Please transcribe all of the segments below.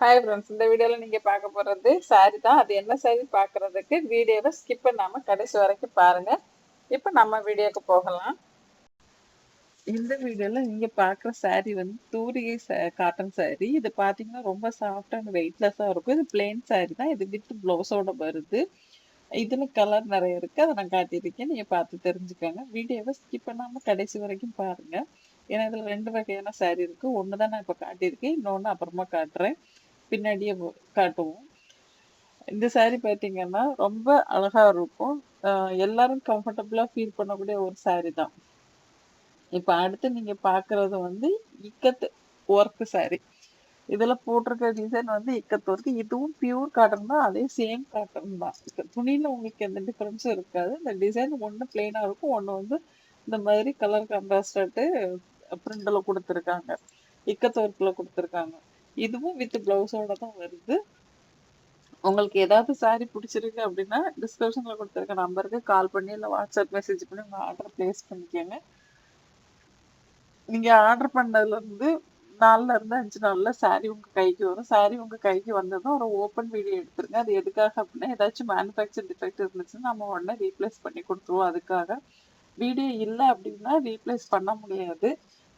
Hi friends இந்த வீடியோவில் நீங்கள் பார்க்க போகிறது சாரி தான். அது என்ன சாரி பார்க்குறதுக்கு வீடியோவை ஸ்கிப் பண்ணாமல் கடைசி வரைக்கும் பாருங்கள் இப்போ நம்ம வீடியோக்கு போகலாம். இந்த வீடியோவில் நீங்கள் பார்க்குற சாரி வந்து தூரிகை காட்டன் சாரி இது பார்த்தீங்கன்னா ரொம்ப சாஃப்ட் அண்ட் வெயிட்லெஸ்ஸாக இருக்கும். இது பிளெயின் சாரி தான். இது வித் ப்ளவுஸோட வருது. இதில் கலர் நிறைய இருக்குது அதை நான் காட்டியிருக்கேன். நீங்கள் பார்த்து தெரிஞ்சுக்கோங்க. வீடியோவை ஸ்கிப் பண்ணாமல் கடைசி வரைக்கும் பாருங்கள் ஏன்னா இதில் ரெண்டு வகையான சாரி இருக்குது ஒன்று தான் நான் இப்போ காட்டியிருக்கேன். இன்னொன்று அப்புறமா காட்டுறேன். பின்னாடியே காட்டுவோம். இந்த சாரி பார்த்தீங்கன்னா ரொம்ப அழகாக இருக்கும். எல்லாரும் கம்ஃபர்டபுளாக ஃபீல் பண்ணக்கூடிய ஒரு சாரி தான். இப்போ அடுத்து நீங்கள் பார்க்குறது வந்து இக்கத்து ஒர்க்கு சாரி இதில் போட்டிருக்க டிசைன் வந்து இக்கத்து ஒர்க்கு இதுவும் பியூர் காட்டன் தான் அதே சேம் காட்டன் தான். துணியில் உங்களுக்கு எந்த டிஃப்ரென்ஸும் இருக்காது. இந்த டிசைன் ஒன்று பிளெயினாக இருக்கும். ஒன்று வந்து இந்த மாதிரி கலர் கான்ட்ராஸ்ட் பிரிண்டில் கொடுத்துருக்காங்க. இக்கத்து ஒர்க்கில் கொடுத்துருக்காங்க. இதுவும் வித் பிளவுஸோட தான் வருது. உங்களுக்கு ஏதாவது சாரி பிடிச்சிருக்கு அப்படின்னா டிஸ்கிரிப்ஷனில் கொடுத்துருக்க நம்பருக்கு கால் பண்ணி இல்லை வாட்ஸ்அப் மெசேஜ் பண்ணி உங்கள் ஆர்டர் ப்ளேஸ் பண்ணிக்கோங்க. நீங்கள் ஆர்டர் பண்ணதுலேருந்து நாலுல இருந்து அஞ்சு நாளில் சாரி உங்கள் கைக்கு வரும். சாரி உங்கள் கைக்கு வந்ததும் ஒரு ஓப்பன் வீடியோ எடுத்துருங்க. அது எதுக்காக அப்படின்னா ஏதாச்சும் மேனுஃபேக்சர் டிஃபெக்ட் இருந்துச்சுன்னா நம்ம உடனே ரீப்ளேஸ் பண்ணி கொடுத்துருவோம். அதுக்காக வீடியோ இல்லை அப்படின்னா ரீப்ளேஸ் பண்ண முடியாது.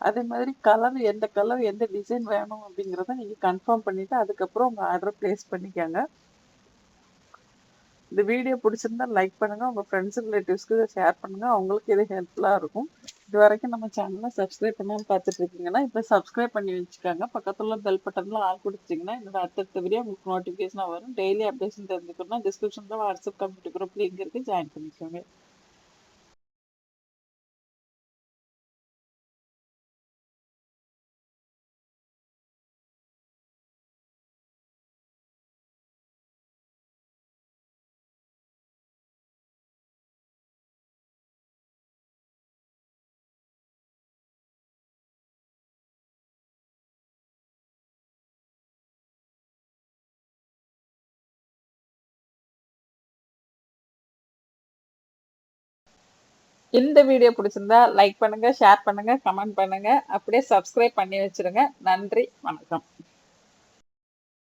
அதே மாதிரி கலர் எந்த கலர் எந்த டிசைன் வேணும் அப்படிங்கிறத நீங்கள் கன்ஃபார்ம் பண்ணிவிட்டு அதுக்கப்புறம் உங்கள் ஆர்டர் ப்ளேஸ் பண்ணிக்கோங்க. இந்த வீடியோ பிடிச்சிருந்தா லைக் பண்ணுங்கள் உங்கள் ஃப்ரெண்ட்ஸ் ரிலேட்டிவ்ஸ்க்கு இதை ஷேர் பண்ணுங்கள் அவங்களுக்கு இது ஹெல்ப்ஃபுல்லாக இருக்கும். இது வரைக்கும் நம்ம சேனலை சப்ஸ்கிரைப் பண்ணாமல் பார்த்துட்டு இருக்கீங்கன்னா இப்போ சப்ஸ்கிரைப் பண்ணி வச்சுக்கோங்க. பக்கத்தில் பெல் பட்டனில் ஆள் கொடுத்தீங்கன்னா என்னோட அடுத்தடுத்த வீடியோ உங்களுக்கு நோட்டிஃபிகேஷனாக வரும். டெய்லி அப்டேஷன் தெரிஞ்சுக்கணும்னா டிஸ்கிரிப்ஷனில் வாட்ஸ்அப் கம்ப்யூட்டர் குரூப் லிங்க் இருக்குது ஜாயின் பண்ணிக்கோங்க. இந்த வீடியோ பிடிச்சிருந்தா லைக் பண்ணுங்க ஷேர் பண்ணுங்க கமெண்ட் பண்ணுங்க. அப்படியே சப்ஸ்கிரைப் பண்ணி வச்சிருங்க. நன்றி வணக்கம்.